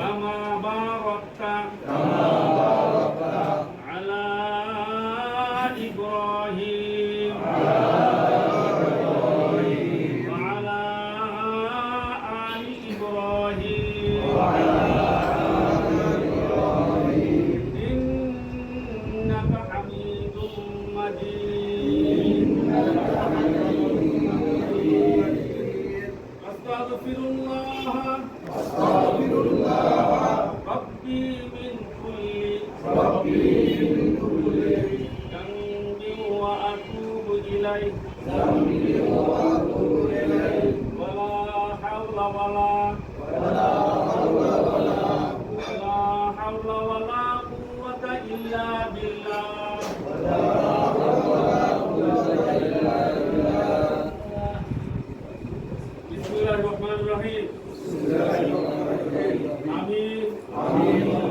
كما باركت كما باركت على إبراهيم على إبراهيم وعلى آل إبراهيم وعلى آل إبراهيم إنك حميد مجيد إنك حميد مجيد أستغفر الله ذنبي وأتوب إليه ولا حول ولا ولا حول ولا قوة إلا بالله بسم الله الرحمن الرحيم آمين آمين